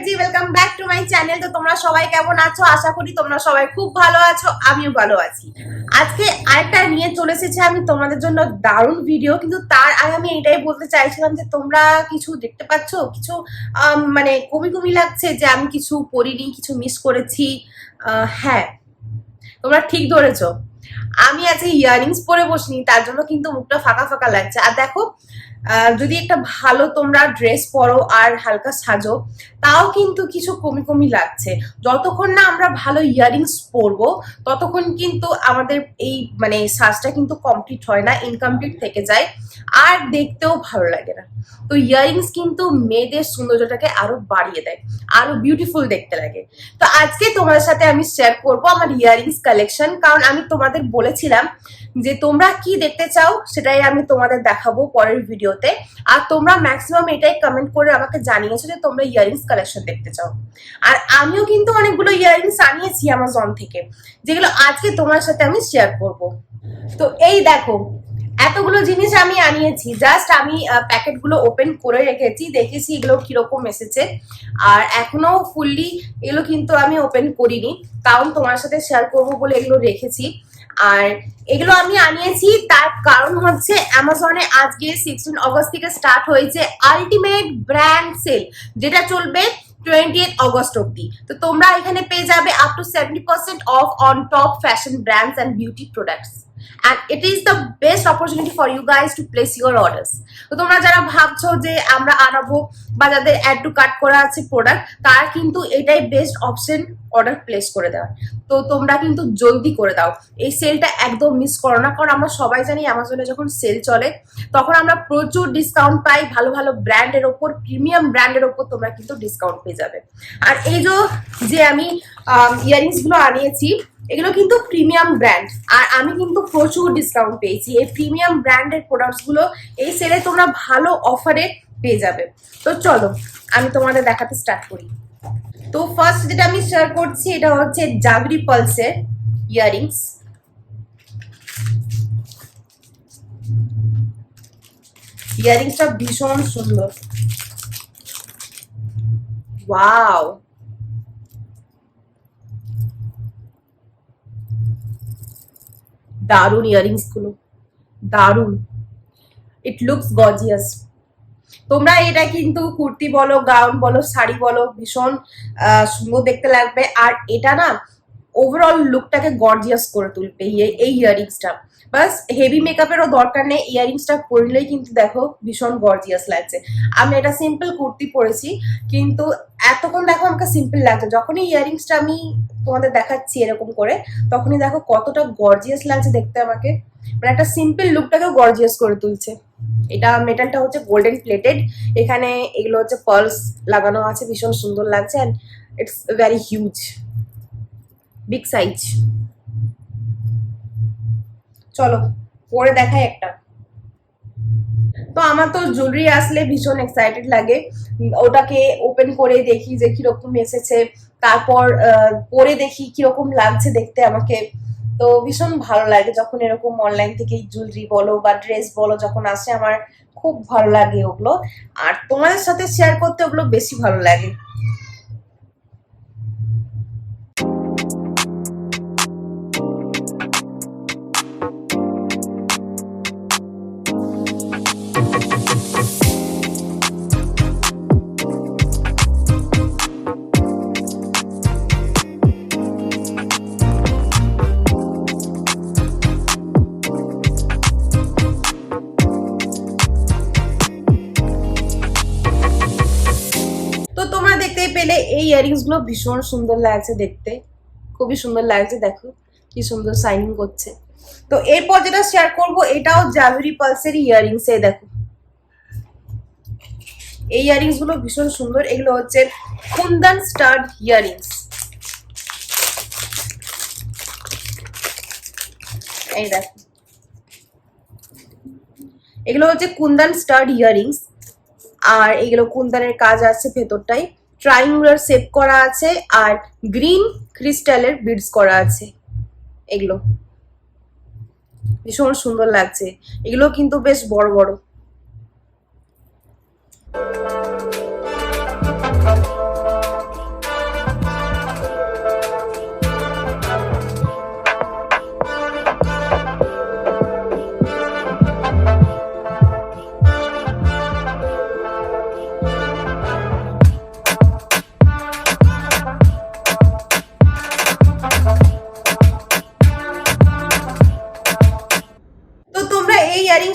Chatterjee welcome back to my channel তো তোমরা সবাই কেমন আছো? আশা করি তোমরা সবাই খুব ভালো আছো, আমিও ভালো আছি। আজকে আরেকটা নিয়ে চলে এসেছে আমি তোমাদের জন্য দারুণ ভিডিও কিন্তু তার আগে আমি এটাই বলতে চাইছিলাম যে তোমরা কিছু দেখতে পাচ্ছ? কিছু মানে কমি কমি লাগছে যে আমি কিছু পড়িনি, কিছু মিস করেছি। হ্যাঁ তোমরা ঠিক ধরেছো। আমি আজকে ইয়ারিংস পরে বসিনি, তার জন্য কিন্তু মুখটা ফাঁকা ফাঁকা লাগছে। আর দেখো যদি একটা ভালো তোমরা ড্রেস পরো আর হালকা সাজো, তাও কিন্তু কিছু কমি কমি লাগছে। যতক্ষণ না আমরা ভালো ইয়ারিংস পরবো, ততক্ষণ কিন্তু আমাদের এই মানে সাজটা কিন্তু কমপ্লিট হয় না ইনকমপ্লিট থেকে যায়, আর দেখতেও ভালো লাগে না। তো ইয়ারিংস কিন্তু মেয়েদের সৌন্দর্যটাকে আরও বাড়িয়ে দেয়, আরও বিউটিফুল দেখতে লাগে। তো আজকে তোমাদের সাথে আমি শেয়ার করব আমার ইয়ারিংস কালেকশন কারণ আমি তোমাদের বলেছিলাম যে তোমরা কি দেখতে চাও সেটাই আমি তোমাদের দেখাবো পরের ভিডিওতে। আর তোমরা ম্যাক্সিমাম এটাই কমেন্ট করে আমাকে জানিয়েছো যে তোমরা ইয়ারিংস কালেকশন দেখতে চাও। আর আমিও কিন্তু অনেকগুলো ইয়ারিংস আনিয়েছি অ্যামাজন থেকে, যেগুলো আজকে তোমার সাথে আমি শেয়ার করব। তো এই দেখো, এতগুলো জিনিস আমি আনিয়েছি জাস্ট আমি প্যাকেটগুলো ওপেন করে রেখেছি, দেখেছি এগুলো কীরকম এসেছে। আর এখনও ফুললি এগুলো কিন্তু আমি ওপেন করিনি, কারণ তোমার সাথে শেয়ার করব বলে এগুলো রেখেছি। আর এগুলো আমি আনিয়েছি, তার কারণ হচ্ছে অ্যামাজনে আজকে সিক্সটিন অগস্ট থেকে স্টার্ট হয়েছে আলটিমেট ব্র্যান্ড সেল যেটা চলবে টোয়েন্টি অগস্ট অব্দি তো তোমরা এখানে পেয়ে যাবে up to seventy percent off on top fashion brands and beauty products and it is the best opportunity for you guys to place your orders তো তোমরা যারা ভাবছ যে আমরা আনাবো বা যাদের অ্যাড টু কাট করা আছে প্রোডাক্ট তার কিন্তু এটাই বেস্ট অপশন অর্ডার প্লেস করে দেওয়ার। তো তোমরা কিন্তু জলদি করে দাও। এই সেলটা একদম মিস করো না। কারণ আমরা সবাই জানি অ্যামাজনে যখন সেল চলে, তখন আমরা প্রচুর ডিসকাউন্ট পাই। ভালো ভালো ব্র্যান্ডের ওপর প্রিমিয়াম ব্র্যান্ডের ওপর তোমরা কিন্তু ডিসকাউন্ট পেয়ে যাবে। আর এই যে আমি ইয়ারিংসগুলো আনিয়েছি এগুলো কিন্তু প্রিমিয়াম ব্র্যান্ড আর আমি কিন্তু প্রচুর ডিসকাউন্ট পেয়েছি। এই প্রিমিয়াম ব্র্যান্ডের প্রোডাক্টসগুলো এই সেলে তোমরা ভালো অফারে পেয়ে যাবে। তো চলো, আমি তোমাদের দেখাতে স্টার্ট করি। তো ফার্স্ট যেটা আমি শেয়ার করছি, এটা হচ্ছে জাগরি পালসের ইয়ারিংস ইয়ারিংসটা ভীষণ সুন্দর। ওয়াও দারুণ ইয়ারিংসগুলো দারুণ ইট লুকস গজিয়াস তোমরা এটা কিন্তু কুর্তি বলো, গাউন বলো, শাড়ি বলো, ভীষণ সুন্দর দেখতে লাগবে। আর এটা না ওভারঅল লুকটাকে গর্জিয়াস করে তুলবে এই- ইয়ারিংসটা বাস হেভি মেকআপেরও দরকার নেই ইয়ারিংসটা পরলেই কিন্তু দেখো ভীষণ গর্জিয়াস লাগছে। আমি এটা সিম্পল কুর্তি পরেছি, কিন্তু এতক্ষণ দেখো আমাকে সিম্পল লাগছে। যখনই ইয়ারিংসটা আমি তোমাদের দেখাচ্ছি এরকম করে, তখনই দেখো কতটা গর্জিয়াস লাগছে দেখতে আমাকে। মানে একটা সিম্পল লুকটাকেও গর্জিয়াস করে তুলছে। এটা মেটালটা হচ্ছে গোল্ডেন প্লেটেড এখানে এগুলো হচ্ছে পার্লস লাগানো আছে, ভীষণ সুন্দর লাগছে and it's very huge big size চলো, পরে দেখাই একটা। তো আমার তো জুয়েলারি আসলে ভীষণ এক্সাইটেড লাগে। ওটাকে ওপেন করে দেখি যে কীরকম এসেছে। তারপর পরে দেখি কীরকম লাগছে দেখতে আমাকে। তো ভীষণ ভালো লাগে যখন এরকম অনলাইন থেকে জুয়েলারি বলো বা ড্রেস বলো যখন আসে, আমার খুব ভালো লাগে ওগুলো। আর তোমাদের সাথে শেয়ার করতে ওগুলো বেশি ভালো লাগে। ইয়ারিংসগুলো ভীষণ সুন্দর লাগছে দেখতে। খুবই সুন্দর লাগছে, দেখো কি সুন্দর শাইনিং করছে। তো এরপর যেটা শেয়ার করব, এটাও জাভেরি পালসের ইয়ারিংস এ, দেখো। এই ইয়ারিংসগুলো ভীষণ সুন্দর, এগুলো হচ্ছে কুন্দন স্টার্ড ইয়ারিংস এই দেখো। এগুলো হচ্ছে কুন্দন স্টার্ড ইয়ারিংস আর এগুলো কুন্দানের কাজ আছে ভেতরটাই ট্রাইঙ্গুলার শেপ করা আছে আর গ্রিন ক্রিস্টালের বিডস করা আছে। এগুলো। ভীষণ সুন্দর লাগছে। এগুলো কিন্তু বেশ বড় বড়।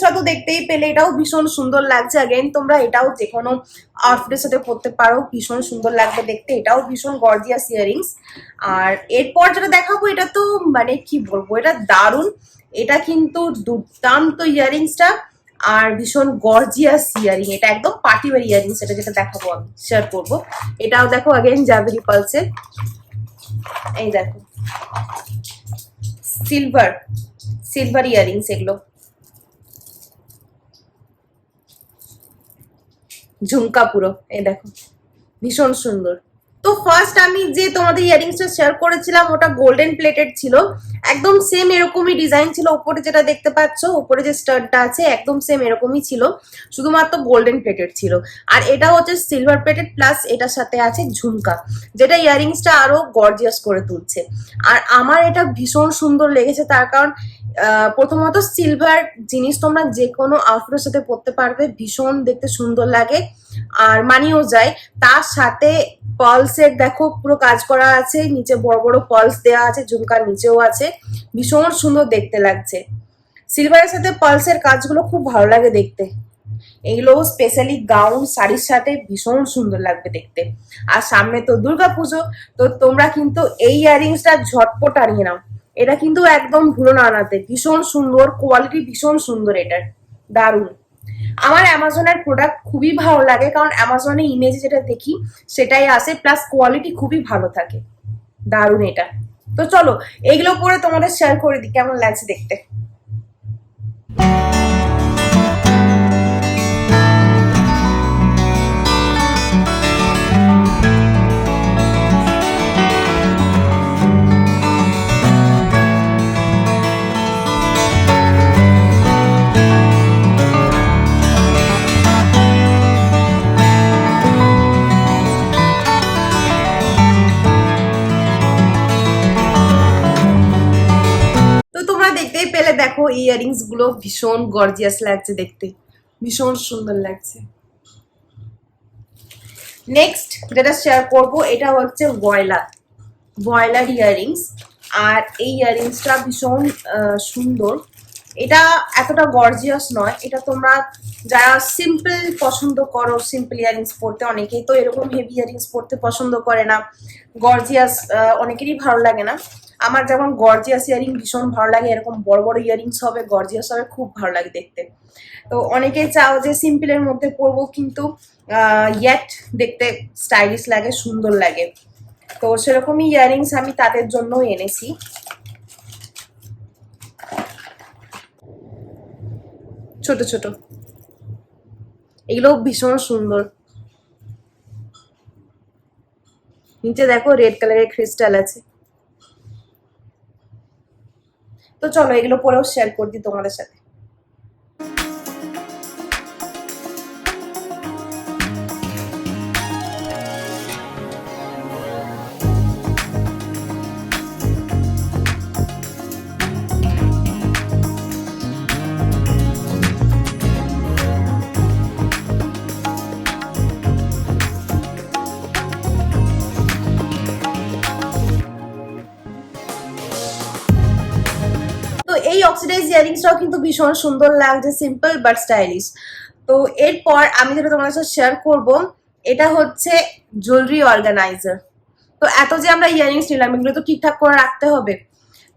সেটা তো দেখতেই পেলে, এটাও ভীষণ সুন্দর লাগছে। অ্যাগেন তোমরা এটাও যে কোনো আউটফিটের সাথে করতে পারো, ভীষণ সুন্দর লাগবে দেখতে। এটাও ভীষণ গর্জিয়াস ইয়ারিংস আর এরপর যেটা দেখাবো, এটা তো মানে কি বলব, এটা দারুণ। এটা কিন্তু দুর্দান্ত ইয়ারিংসটা আর ভীষণ গর্জিয়াস ইয়ারিং এটা একদম পার্টিওয়ার ইয়ারিং সেটা যেটা দেখাবো আমি শেয়ার করব। এটাও দেখো অ্যাগেন জাভেরি পালসের এই দেখো। সিলভার সিলভার ইয়ারিংস এগুলো। ঝুমকা পুরো এই দেখো ভীষণ সুন্দর। তো ফার্স্ট আমি যে তোমাদের ইয়ারিংসটা শেয়ার করেছিলাম, ওটা গোল্ডেন প্লেটেড ছিল। একদম সেম এরকমই ডিজাইন ছিল। উপরে যেটা দেখতে পাচ্ছ, উপরে যে স্টারটা আছে, একদম সেম এরকমই ছিল। শুধুমাত্র গোল্ডেন প্লেটেড ছিল। আর এটা হচ্ছে সিলভার প্লেটেড প্লাস এটার সাথে আছে ঝুমকা, যেটা ইয়ারিংসটা আরও গর্জিয়াস করে তুলছে। আর আমার এটা ভীষণ সুন্দর লেগেছে, তার কারণ প্রথমত সিলভার জিনিস তোমরা যে কোনো আউটফিটের সাথে পরতে পারবে, ভীষণ দেখতে সুন্দর লাগে। আর মানিয়েও যায়। তার সাথে পলসের দেখো, পুরো কাজ করা আছে, নিচে বড় বড় পলস দেওয়া আছে, ঝুমকার নিচেও আছে। ভীষণ সুন্দর দেখতে লাগছে। সিলভারের সাথে পালসের কাজগুলো খুব ভালো লাগে দেখতে। এগুলো স্পেশালি গাউন শাড়ির সাথে ভীষণ সুন্দর লাগবে দেখতে। আর সামনে তো দুর্গা পুজো তো তোমরা কিন্তু এই ইয়ারিংসটা ঝটপট আনিয়ে নাও। এটা কিন্তু একদম ভুলো না আনাতে। ভীষণ সুন্দর কোয়ালিটি ভীষণ সুন্দর এটার। দারুণ। আমার অ্যামাজনের প্রোডাক্ট খুবই ভালো লাগে, কারণ অ্যামাজনে ইমেজ যেটা দেখি সেটাই আসে প্লাস কোয়ালিটি খুবই ভালো থাকে। দারুণ এটা। তো চলো এইগুলো পরে তোমাদের শেয়ার করে দিই, কেমন লাগছে দেখতে? পেলে দেখো এই ইয়ারিংসগুলো ভীষণ গর্জিয়াস লাগছে দেখতে। ভীষণ সুন্দর লাগছে। নেক্সট যেটা শেয়ার করব, এটা হচ্ছে ভয়লা ভয়লার ইয়ারিংস আর এই ইয়ারিংসটা ভীষণ সুন্দর। এটা এতটা গর্জিয়াস নয়, এটা তোমরা যারা সিম্পল পছন্দ করো সিম্পল ইয়ারিংস পরতে, অনেকেই তো এরকম হেভি ইয়ারিংস পরতে পছন্দ করে না। গর্জিয়াস অনেকেরই ভালো লাগে না। আমার যেমন গর্জিয়াস ইয়ারিং ভীষণ ভালো লাগে, এরকম বড় বড় ইয়ারিংস হবে গর্জিয়াস হবে, খুব ভালো লাগে দেখতে। তো অনেকেই চাও যে সিম্পলের মধ্যে পরবো, কিন্তু ইয়েট দেখতে স্টাইলিশ লাগে, সুন্দর লাগে। তো সেরকমই ইয়ারিংস আমি তাদের জন্য এনেছি। ছোট ছোট। এগুলো ভীষণ সুন্দর। নিচে দেখো রেড কালারের ক্রিস্টাল আছে। তো চলো এগুলো পরেও শেয়ার করে দিই তোমাদের সাথে। অক্সিডাইজ ইয়ারিংসটাও কিন্তু ভীষণ সুন্দর লাগছে সিম্পল বাট স্টাইলিশ তো এরপর আমি যেটা তোমাদের সাথে শেয়ার করব, এটা হচ্ছে জুয়েলারি অর্গানাইজার তো এত যে আমরা ইয়ারিংস নিলাম, এগুলো তো ঠিকঠাক করে রাখতে হবে।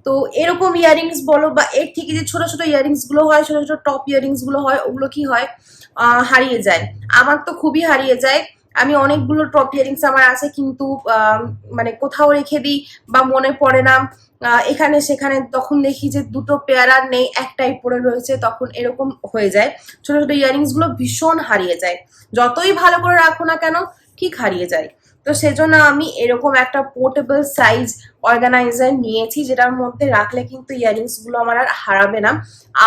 তো এরকম ইয়ারিংস বলো বা এর থেকে যে ছোট ছোট ইয়ারিংসগুলো হয়, ছোট ছোট টপ ইয়ারিংসগুলো হয়, ওগুলো কি হয়? হারিয়ে যায়। আমার তো খুবই হারিয়ে যায়। আমি অনেকগুলো টপ ইয়ারিংস আমার আছে, কিন্তু মানে কোথাও রেখে দিই বা মনে পড়ে না। এখানে সেখানে তখন দেখি যে দুটো পেয়ার নেই, একটাই পরে রয়েছে, তখন এরকম হয়ে যায়। ছোট ছোট ইয়ারিংসগুলো ভীষণ হারিয়ে যায়। যতই ভালো করে রাখো না কেন, ঠিক হারিয়ে যায়। তো সেজন্য আমি এরকম একটা পোর্টেবল সাইজ অর্গানাইজার নিয়েছি, যেটার মধ্যে রাখলে কিন্তু ইয়ারিংসগুলো আমার আর হারাবে না।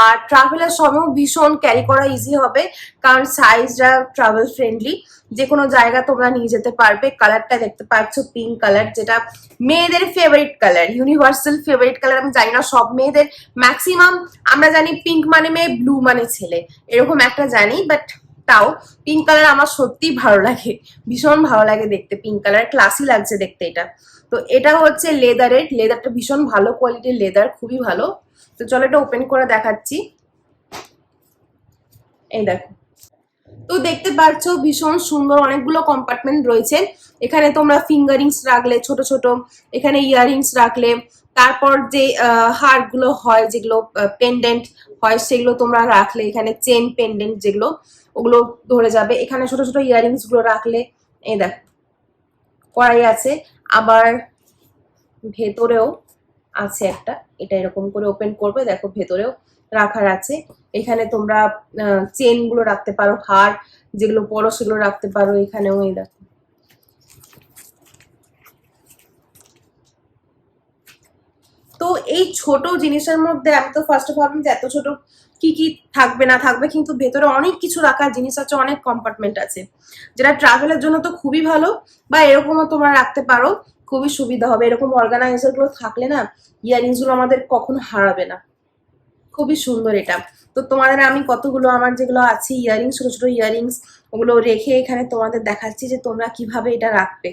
আর ট্রাভেলের সময়ও ভীষণ ক্যারি করা ইজি হবে, কারণ সাইজটা ট্রাভেল ফ্রেন্ডলি যে কোনো জায়গা তোমরা নিয়ে যেতে পারবে কালারটা দেখতে পাচ্ছ পিঙ্ক কালার যেটা মেয়েদের favourite colour universal favourite colour আমি জানি না, সব মেয়েদের ম্যাক্সিমাম আমরা জানি পিঙ্ক মানে মেয়ে ব্লু মানে ছেলে, এরকম একটা জানি বাট তাও পিঙ্ক কালার আমার সত্যিই ভালো লাগে। ভীষণ ভালো লাগে দেখতে পিঙ্ক কালার ক্লাসি লাগছে দেখতে এটা। তো এটা হচ্ছে লেদারের লেদারটা ভীষণ ভালো কোয়ালিটির লেদার খুবই ভালো। তো চলো এটা ওপেন করে দেখাচ্ছি। এই দেখো। তো দেখতে পাচ্ছ ভীষণ সুন্দর অনেকগুলো কম্পার্টমেন্ট রয়েছে। এখানে তোমরা ফিঙ্গারিংস রাখলে ছোট ছোট, এখানে ইয়াররিংস রাখলে, তারপর যে হারগুলো হয় যেগুলো পেন্ডেন্ট হয় সেগুলো তোমরা রাখলে, এখানে চেন পেন্ডেন্ট যেগুলো। ওগুলো ধরে যাবে। এখানে ছোট ছোট ইয়াররিংসগুলো রাখলে, এই দেখ, কড়াই আছে, আবার ভেতরেও আছে একটা, এটা এরকম করে ওপেন করবে, দেখো ভেতরেও রাখার আছে। এখানে তোমরা চেনগুলো রাখতে পারো, হার যেগুলো পরো সেগুলো রাখতে পারো, এখানেও এই দেখো। তো এই ছোট জিনিসের মধ্যে আমি তো ফার্স্ট অফ ভাবলাম যে এত ছোট কি কি থাকবে না থাকবে কিন্তু ভেতরে অনেক কিছু রাখার জিনিস আছে, অনেক কম্পার্টমেন্ট আছে। যেটা ট্রাভেলের জন্য তো খুবই ভালো বা এরকমও তোমরা রাখতে পারো, খুবই সুবিধা হবে। এরকম অর্গানাইজারগুলো থাকলে না ইয়ারিংসগুলো আমাদের কখনো হারাবে না। খুবই সুন্দর এটা। তো তোমাদের আমি কতগুলো আমার যেগুলো আছে ইয়ারিংস ছোট ছোট ইয়ারিংস ওগুলো রেখে এখানে তোমাদের দেখাচ্ছি যে তোমরা কীভাবে এটা রাখবে।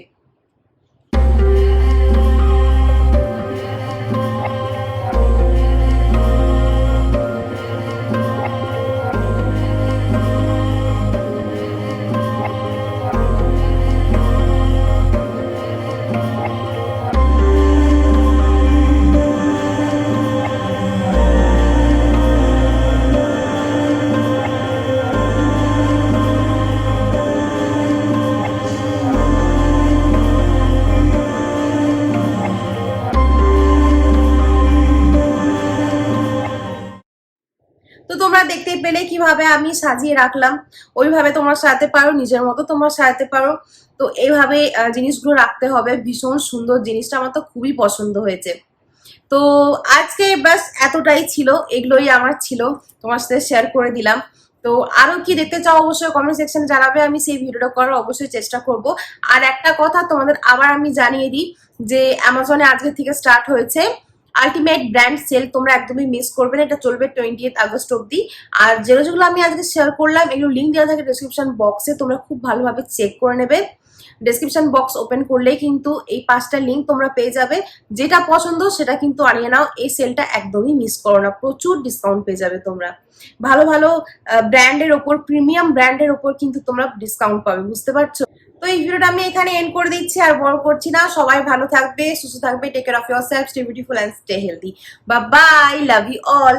কীভাবে আমি সাজিয়ে রাখলাম, ওইভাবে তোমরা সাজাতে পারো, নিজের মতো তোমরা সাজাতে পারো। তো এইভাবে জিনিসগুলো রাখতে হবে। ভীষণ সুন্দর জিনিসটা আমার তো খুবই পছন্দ হয়েছে। তো আজকে বাস এতটাই ছিল, এগুলোই আমার ছিল। তোমার সাথে শেয়ার করে দিলাম। তো আরও কি দেখতে চাও অবশ্যই কমেন্ট সেকশনে জানাবে। আমি সেই ভিডিওটা করার অবশ্যই চেষ্টা করব। আর একটা কথা তোমাদের আবার আমি জানিয়ে দিই যে অ্যামাজনে আজকে থেকে স্টার্ট হয়েছে। আলটিমেট ব্র্যান্ড সেল তোমরা একদমই মিস করবে না, এটা চলবে টোয়েন্টি এইথ আগস্ট অব্দি আর যেগুলো যেগুলো আমি আজকে শেয়ার করলাম, এগুলো লিঙ্ক দেওয়া থাকে ডিসক্রিপশন বক্সে তোমরা খুব ভালোভাবে চেক করে নেবে। ডেসক্রিপশন বক্স ওপেন করলেই কিন্তু এই পাঁচটা লিঙ্ক তোমরা পেয়ে যাবে। যেটা পছন্দ সেটা কিন্তু আনিয়ে নাও, এই সেলটা একদমই মিস করো না, প্রচুর ডিসকাউন্ট পেয়ে যাবে তোমরা। ভালো ভালো ব্র্যান্ডের ওপর প্রিমিয়াম ব্র্যান্ডের ওপর কিন্তু তোমরা ডিসকাউন্ট পাবে, বুঝতে পারছ? তো এই ভিডিওটা আমি এখানে এন্ড করে দিচ্ছি, আর বড় করছি না। সবাই ভালো থাকবে, সুস্থ থাকবে take care of yourself stay beautiful and stay healthy বা বাই লাভ ইউ অল